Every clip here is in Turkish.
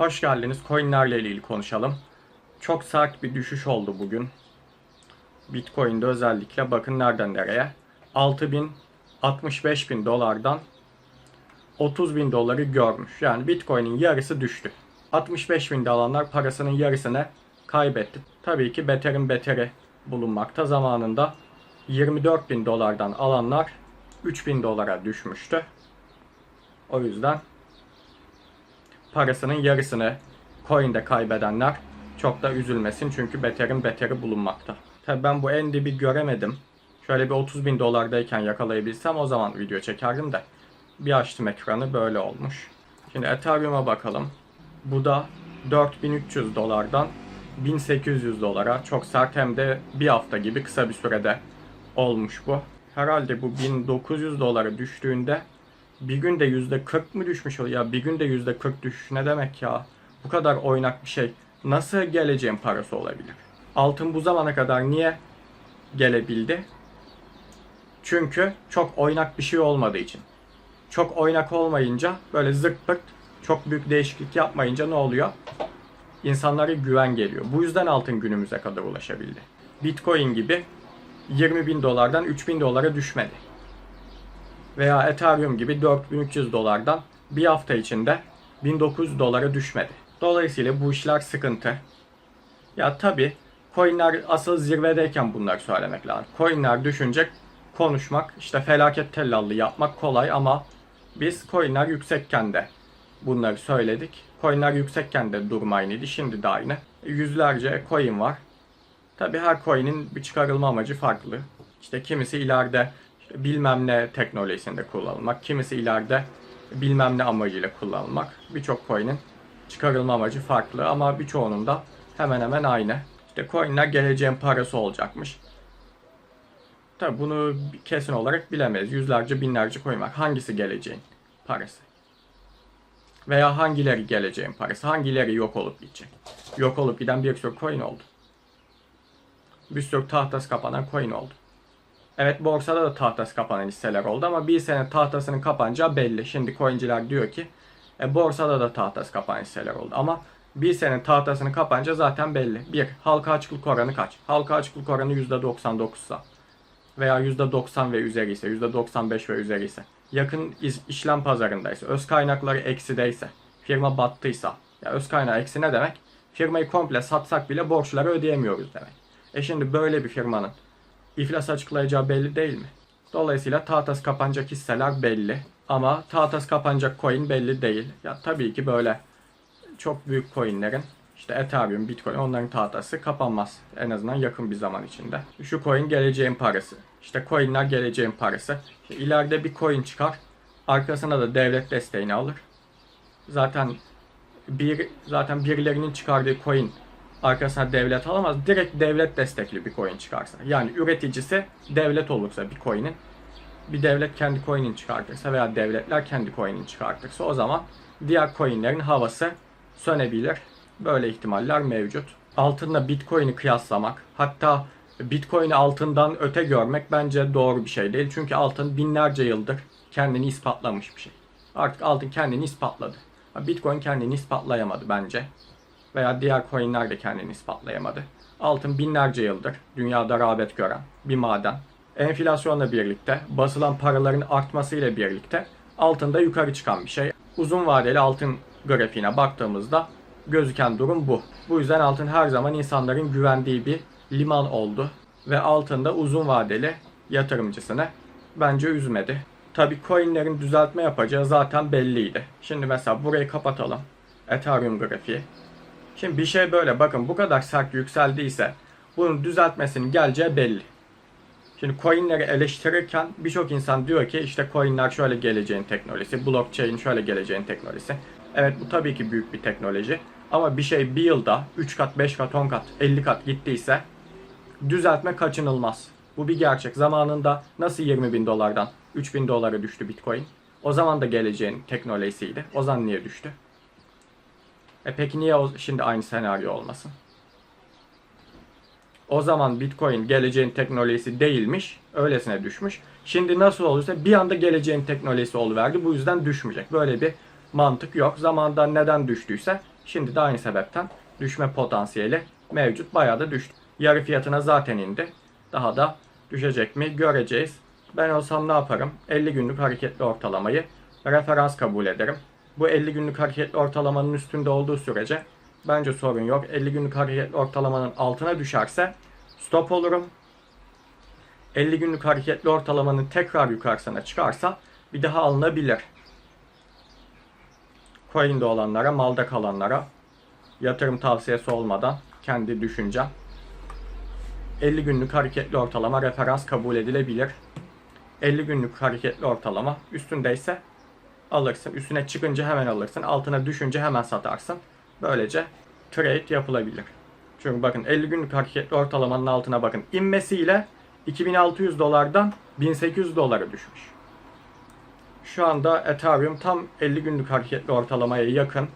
Hoş geldiniz. Coinlerle ilgili konuşalım. Çok sert bir düşüş oldu bugün. Bitcoin'de özellikle bakın nereden nereye. 6 bin 65 bin dolardan 30 bin doları görmüş. Yani Bitcoin'in yarısı düştü. 65 bin alanlar parasının yarısını kaybetti. Tabii ki beterin beteri bulunmakta. Zamanında 24 bin dolardan alanlar 3 bin dolara düşmüştü. O yüzden parasının yarısını coin'de kaybedenler çok da üzülmesin çünkü beterin beteri bulunmakta. Tabi ben bu en dibi göremedim. Şöyle bir 30 bin dolardayken yakalayabilsem o zaman video çekerdim de. Bir açtım ekranı böyle olmuş. Şimdi Ethereum'a bakalım. Bu da 4300 dolardan 1800 dolara çok sert hem de bir hafta gibi kısa bir sürede olmuş bu. Herhalde bu 1900 dolara düştüğünde bir günde yüzde 40 mı düşmüş oluyor? Ya bir günde yüzde 40 düşüş ne demek ya? Bu kadar oynak bir şey nasıl geleceğin parası olabilir? Altın bu zamana kadar niye gelebildi? Çünkü çok oynak bir şey olmadığı için. Çok oynak olmayınca böyle zırt pırt çok büyük değişiklik yapmayınca ne oluyor? İnsanlara güven geliyor. Bu yüzden altın günümüze kadar ulaşabildi. Bitcoin gibi 20 bin dolardan 3 bin dolara düşmedi. Veya Ethereum gibi 4300 dolardan bir hafta içinde 1900 dolara düşmedi. Dolayısıyla bu işler sıkıntı. Ya tabi coinler asıl zirvedeyken bunları söylemek lazım. Coinler düşünecek konuşmak işte felaket tellallı yapmak kolay ama biz coinler yüksekken de bunları söyledik. Coinler yüksekken de durmayın Şimdi de aynı. Yüzlerce coin var. Tabi her coin'in bir çıkarılma amacı farklı. İşte kimisi ileride bilmem ne teknolojisinde kullanılmak, kimisi ileride bilmem ne amacıyla kullanılmak. Birçok coin'in çıkarılma amacı farklı ama birçoğunun da hemen hemen aynı. İşte coin'ler geleceğin parası olacakmış. Tabi bunu kesin olarak bilemeyiz. Yüzlerce binlerce coin var. Hangisi geleceğin parası? Veya hangileri geleceğin parası? Hangileri yok olup gidecek? Yok olup giden bir sürü coin oldu. Bir sürü tahtası kapanan coin oldu. Evet borsada da tahtası kapanan hisseler oldu ama bir sene tahtasının kapanacağı belli. Şimdi coinciler diyor ki e, borsada da tahtası kapanan hisseler oldu. Ama bir sene tahtasını kapanca zaten belli. Bir, halka açıklık oranı kaç? Halka açıklık oranı %99 ise veya %90 ve üzeri ise, %95 ve üzeri ise, yakın iz- işlem pazarındaysa, öz kaynakları eksideyse, firma battıysa, ya öz kaynağı eksi ne demek? Firmayı komple satsak bile borçları ödeyemiyoruz demek. E şimdi böyle bir firmanın iflas açıklayacağı belli değil mi? Dolayısıyla tahtası kapanacak hisseler belli. Ama tahtası kapanacak coin belli değil. Ya tabii ki böyle çok büyük coinlerin işte Ethereum, Bitcoin onların tahtası kapanmaz. En azından yakın bir zaman içinde. Şu coin geleceğin parası. İşte coinler geleceğin parası. İşte ileride bir coin çıkar. Arkasına da devlet desteğini alır. Zaten bir zaten birilerinin çıkardığı coin arkasına devlet alamaz. Direkt devlet destekli bir coin çıkarsa. Yani üreticisi devlet olursa bir coin'in bir devlet kendi coin'ini çıkartırsa veya devletler kendi coin'ini çıkartırsa o zaman diğer coin'lerin havası sönebilir. Böyle ihtimaller mevcut. Altınla Bitcoin'i kıyaslamak, hatta Bitcoin'i altından öte görmek bence doğru bir şey değil. Çünkü altın binlerce yıldır kendini ispatlamış bir şey. Artık altın kendini ispatladı. Bitcoin kendini ispatlayamadı bence. Veya diğer coinler de kendini ispatlayamadı. Altın binlerce yıldır dünyada rağbet gören bir maden. Enflasyonla birlikte, basılan paraların artmasıyla birlikte altında yukarı çıkan bir şey. Uzun vadeli altın grafiğine baktığımızda gözüken durum bu. Bu yüzden altın her zaman insanların güvendiği bir liman oldu. Ve altında uzun vadeli yatırımcısını bence üzmedi. Tabi coinlerin düzeltme yapacağı zaten belliydi. Şimdi mesela burayı kapatalım. Ethereum grafiği. Şimdi bir şey böyle bakın bu kadar sert yükseldiyse bunun düzeltmesinin geleceği belli. Şimdi coinleri eleştirirken birçok insan diyor ki işte coinler şöyle geleceğin teknolojisi, blockchain şöyle geleceğin teknolojisi. Evet bu tabii ki büyük bir teknoloji. Ama bir şey bir yılda 3 kat, 5 kat, 10 kat, 50 kat gittiyse düzeltme kaçınılmaz. Bu bir gerçek. Zamanında nasıl 20 bin dolardan 3 bin dolara düştü bitcoin? O zaman da geleceğin teknolojisiydi. O zaman niye düştü? E peki niye o, şimdi aynı senaryo olmasın? O zaman Bitcoin geleceğin teknolojisi değilmiş. Öylesine düşmüş. Şimdi nasıl olursa bir anda geleceğin teknolojisi oluverdi. Bu yüzden düşmeyecek. Böyle bir mantık yok. Zamanında neden düştüyse Şimdi de aynı sebepten düşme potansiyeli mevcut. Bayağı da düştü. Yarı fiyatına zaten indi. Daha da düşecek mi göreceğiz. Ben olsam ne yaparım? 50 günlük hareketli ortalamayı referans kabul ederim. Bu 50 günlük hareketli ortalamanın üstünde olduğu sürece bence sorun yok. 50 günlük hareketli ortalamanın altına düşerse stop olurum. 50 günlük hareketli ortalamanın tekrar yukarısına çıkarsa bir daha alınabilir. Coin'de olanlara, malda kalanlara yatırım tavsiyesi olmadan kendi düşüncem. 50 günlük hareketli ortalama referans kabul edilebilir. 50 günlük hareketli ortalama üstündeyse alırsın. Üstüne çıkınca hemen alırsın. Altına düşünce hemen satarsın. Böylece trade yapılabilir. Çünkü bakın 50 günlük hareketli ortalamanın altına bakın. İnmesiyle 2600 dolardan 1800 dolara düşmüş. Şu anda Ethereum tam 50 günlük hareketli ortalamaya yakın.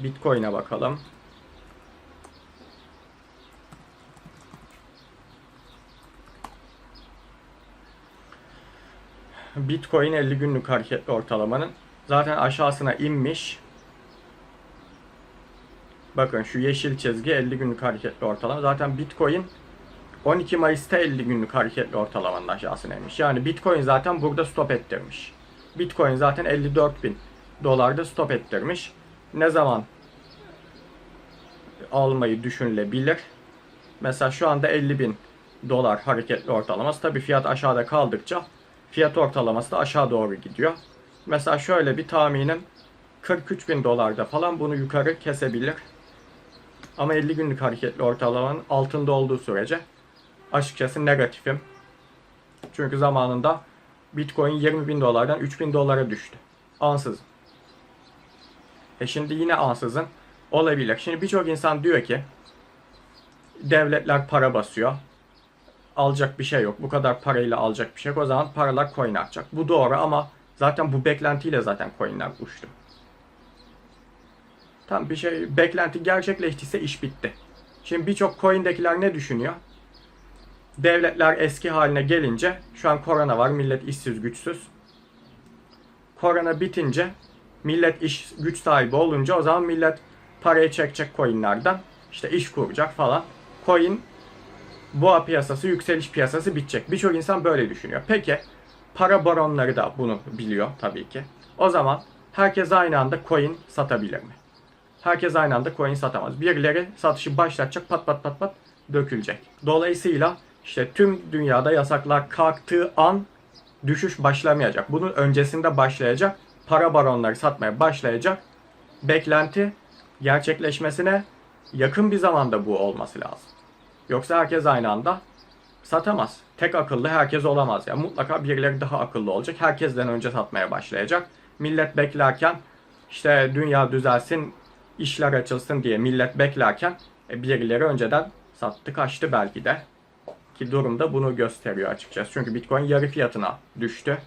Bitcoin'e bakalım. Bitcoin 50 günlük hareketli ortalamanın zaten aşağısına inmiş. Bakın şu yeşil çizgi 50 günlük hareketli ortalama. Zaten Bitcoin 12 Mayıs'ta 50 günlük hareketli ortalamanın aşağısına inmiş. Yani Bitcoin zaten burada stop ettirmiş. Bitcoin zaten 54 bin dolarda stop ettirmiş. Ne zaman almayı düşünülebilir? Mesela şu anda 50 bin dolar hareketli ortalaması. Tabi fiyat aşağıda kaldıkça fiyat ortalaması da aşağı doğru gidiyor. Mesela şöyle bir tahminim 43 bin dolarda falan bunu yukarı kesebilir. Ama 50 günlük hareketli ortalamanın altında olduğu sürece açıkçası negatifim. Çünkü zamanında Bitcoin 20 bin dolardan 3 bin dolara düştü. Ansızın. E şimdi yine ansızın olabilir. Şimdi birçok insan diyor ki devletler para basıyor. Alacak bir şey yok. Bu kadar parayla alacak bir şey yok. O zaman paralar coin atacak. Bu doğru ama zaten bu beklentiyle zaten coinler uçtu. Tam bir şey beklenti gerçekleştiyse iş bitti. Şimdi birçok coin'dekiler ne düşünüyor? Devletler eski haline gelince şu an korona var. Millet işsiz güçsüz. Korona bitince millet iş güç sahibi olunca o zaman millet parayı çekecek coinlerden. işte iş kuracak falan. Coin boğa piyasası, yükseliş piyasası bitecek. Birçok insan böyle düşünüyor. Peki para baronları da bunu biliyor tabii ki. O zaman herkes aynı anda coin satabilir mi? Herkes aynı anda coin satamaz. Birileri satışı başlatacak pat pat pat pat dökülecek. Dolayısıyla işte tüm dünyada yasaklar kalktığı an düşüş başlamayacak. Bunun öncesinde başlayacak. Para baronları satmaya başlayacak. Beklenti gerçekleşmesine yakın bir zamanda bu olması lazım. Yoksa herkes aynı anda satamaz. Tek akıllı herkes olamaz. Yani mutlaka birileri daha akıllı olacak. Herkesten önce satmaya başlayacak. Millet beklerken işte dünya düzelsin, işler açılsın diye millet beklerken e, birileri önceden sattı kaçtı belki de. Ki durumda bunu gösteriyor açıkçası. Çünkü Bitcoin yarı fiyatına düştü.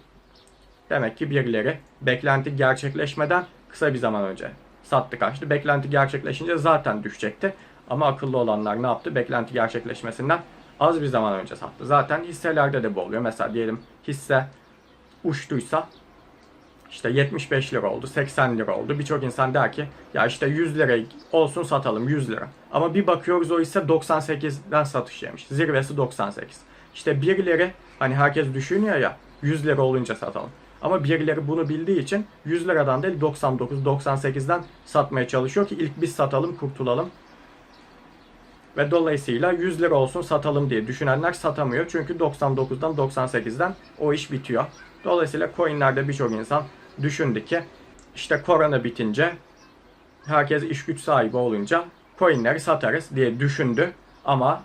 Demek ki birileri beklenti gerçekleşmeden kısa bir zaman önce sattı kaçtı. Beklenti gerçekleşince zaten düşecekti. Ama akıllı olanlar ne yaptı? Beklenti gerçekleşmesinden az bir zaman önce sattı. Zaten hisselerde de bu oluyor. Mesela diyelim hisse uçtuysa işte 75 lira oldu, 80 lira oldu. Birçok insan der ki ya işte 100 lira olsun satalım 100 lira. Ama bir bakıyoruz o ise 98'den satış yemiş. Zirvesi 98. İşte birileri hani herkes düşünüyor ya 100 lira olunca satalım. Ama birileri bunu bildiği için 100 liradan değil 99, 98'den satmaya çalışıyor ki ilk biz satalım kurtulalım. Ve dolayısıyla 100 lira olsun satalım diye düşünenler satamıyor. Çünkü 99'dan 98'den o iş bitiyor. Dolayısıyla coinlerde birçok insan düşündü ki işte korona bitince herkes iş güç sahibi olunca coinleri satarız diye düşündü. Ama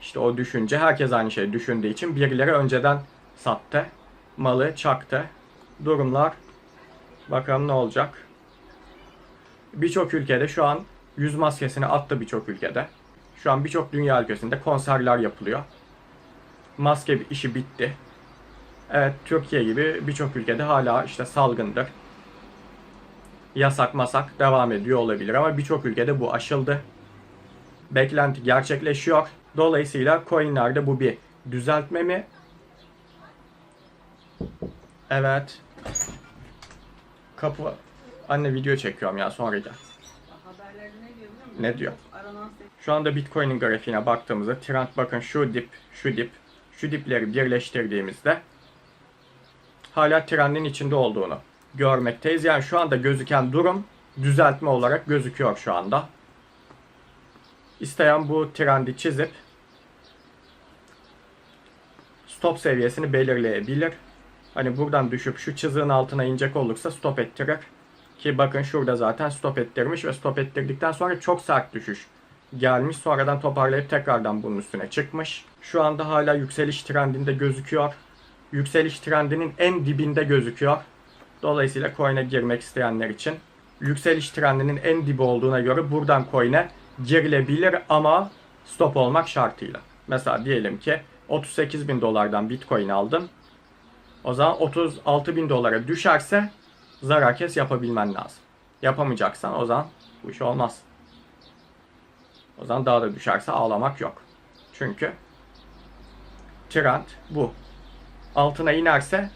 işte o düşünce herkes aynı şeyi düşündüğü için birileri önceden sattı. Malı çaktı. Durumlar bakalım ne olacak. Birçok ülkede şu an yüz maskesini attı birçok ülkede. Şu an birçok dünya ülkesinde konserler yapılıyor. Maske işi bitti. Evet Türkiye gibi birçok ülkede hala işte salgındır. Yasak masak devam ediyor olabilir ama birçok ülkede bu aşıldı. Beklenti gerçekleşiyor. Dolayısıyla coinlerde bu bir düzeltme mi? Evet. Kapı Anne video çekiyorum ya sonra gel. Ne diyor? Aranan. Şu anda Bitcoin'in grafiğine baktığımızda trend bakın şu dip, şu dip, şu dipleri birleştirdiğimizde hala trendin içinde olduğunu görmekteyiz. Yani şu anda gözüken durum düzeltme olarak gözüküyor şu anda. İsteyen bu trendi çizip stop seviyesini belirleyebilir. Hani buradan düşüp şu çizığın altına inecek olursa stop ettirir. Ki bakın şurada zaten stop ettirmiş ve stop ettirdikten sonra çok sert düşüş gelmiş. Sonradan toparlayıp tekrardan bunun üstüne çıkmış. Şu anda hala yükseliş trendinde gözüküyor. Yükseliş trendinin en dibinde gözüküyor. Dolayısıyla coin'e girmek isteyenler için yükseliş trendinin en dibi olduğuna göre buradan coin'e girilebilir ama stop olmak şartıyla. Mesela diyelim ki 38 bin dolardan bitcoin aldın. O zaman 36 bin dolara düşerse zarar kes yapabilmen lazım. Yapamayacaksan o zaman bu iş olmaz. O zaman daha da düşerse ağlamak yok. Çünkü trend bu. Altına inerse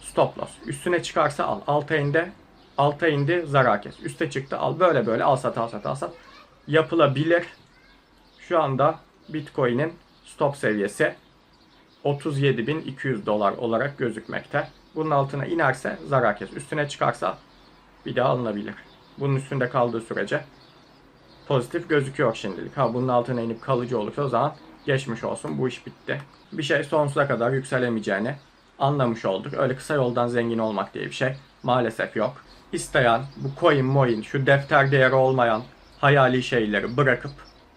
stop loss. Üstüne çıkarsa al. Alta indi. Alta indi zarar kes. Üste çıktı al. Böyle böyle al sat al sat al sat. Yapılabilir. Şu anda Bitcoin'in stop seviyesi 37.200 dolar olarak gözükmekte. Bunun altına inerse zarar kes. Üstüne çıkarsa bir daha alınabilir. Bunun üstünde kaldığı sürece pozitif gözüküyor şimdilik. Ha bunun altına inip kalıcı olursa o zaman geçmiş olsun bu iş bitti. Bir şey sonsuza kadar yükselemeyeceğini anlamış olduk. Öyle kısa yoldan zengin olmak diye bir şey maalesef yok. İsteyen bu coin moin şu defter değeri olmayan hayali şeyleri bırakıp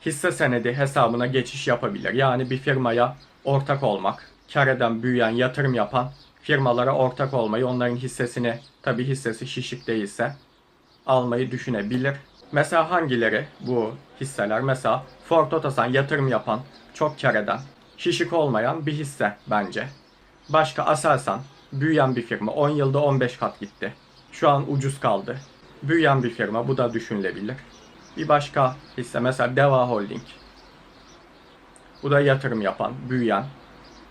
hisse senedi hesabına geçiş yapabilir. Yani bir firmaya ortak olmak, kar eden, büyüyen, yatırım yapan firmalara ortak olmayı, onların hissesini, tabi hissesi şişik değilse almayı düşünebilir. Mesela hangileri bu hisseler? Mesela Ford Otosan yatırım yapan, çok kar eden, şişik olmayan bir hisse bence. Başka Aselsan, büyüyen bir firma. 10 yılda 15 kat gitti. Şu an ucuz kaldı. Büyüyen bir firma, bu da düşünülebilir. Bir başka hisse mesela Deva Holding. Bu da yatırım yapan, büyüyen,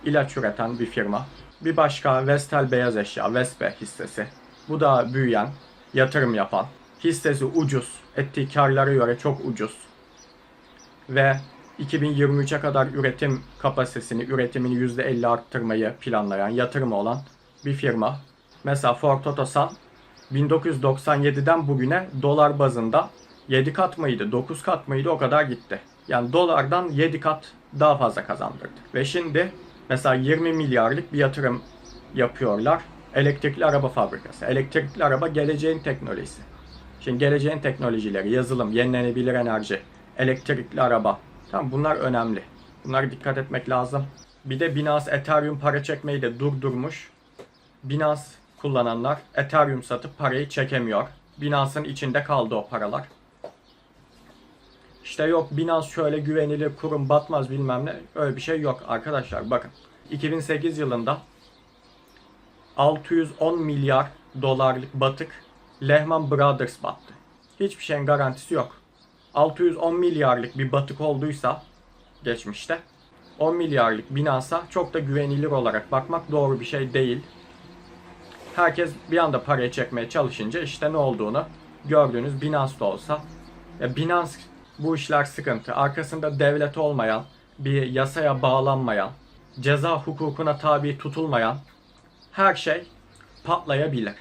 ilaç üreten bir firma. Bir başka Vestel Beyaz Eşya, Vespe hissesi. Bu da büyüyen, yatırım yapan, hissesi ucuz, ettiği karlara göre çok ucuz. Ve 2023'e kadar üretim kapasitesini, üretimini %50 arttırmayı planlayan, yatırımı olan bir firma. Mesela Ford Otosan 1997'den bugüne dolar bazında 7 kat mıydı, 9 kat mıydı o kadar gitti. Yani dolardan 7 kat daha fazla kazandırdı. Ve şimdi mesela 20 milyarlık bir yatırım yapıyorlar. Elektrikli araba fabrikası. Elektrikli araba geleceğin teknolojisi. Şimdi geleceğin teknolojileri, yazılım, yenilenebilir enerji, elektrikli araba. Tamam bunlar önemli. Bunlara dikkat etmek lazım. Bir de Binance Ethereum para çekmeyi de durdurmuş. Binance kullananlar Ethereum satıp parayı çekemiyor. Binance'ın içinde kaldı o paralar. İşte yok Binance şöyle güvenilir kurum batmaz bilmem ne. Öyle bir şey yok arkadaşlar bakın. 2008 yılında 610 milyar dolarlık batık Lehman Brothers battı. Hiçbir şeyin garantisi yok. 610 milyarlık bir batık olduysa geçmişte 10 milyarlık Binance'a çok da güvenilir olarak bakmak doğru bir şey değil. Herkes bir anda parayı çekmeye çalışınca işte ne olduğunu gördüğünüz Binance'da olsa. Ya Binance bu işler sıkıntı. Arkasında devlet olmayan, bir yasaya bağlanmayan, ceza hukukuna tabi tutulmayan her şey patlayabilir.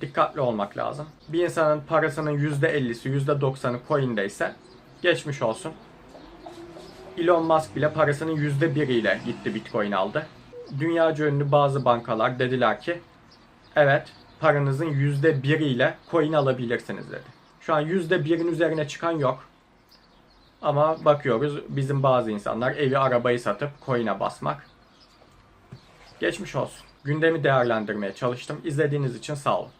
Dikkatli olmak lazım. Bir insanın parasının %50'si, %90'ı coin'deyse geçmiş olsun. Elon Musk bile parasının %1'iyle gitti Bitcoin aldı. Dünyaca ünlü bazı bankalar dediler ki evet paranızın %1'iyle coin alabilirsiniz dedi. Şu an %1'in üzerine çıkan yok. Ama bakıyoruz bizim bazı insanlar evi arabayı satıp coin'e basmak. Geçmiş olsun. Gündemi değerlendirmeye çalıştım. İzlediğiniz için sağ olun.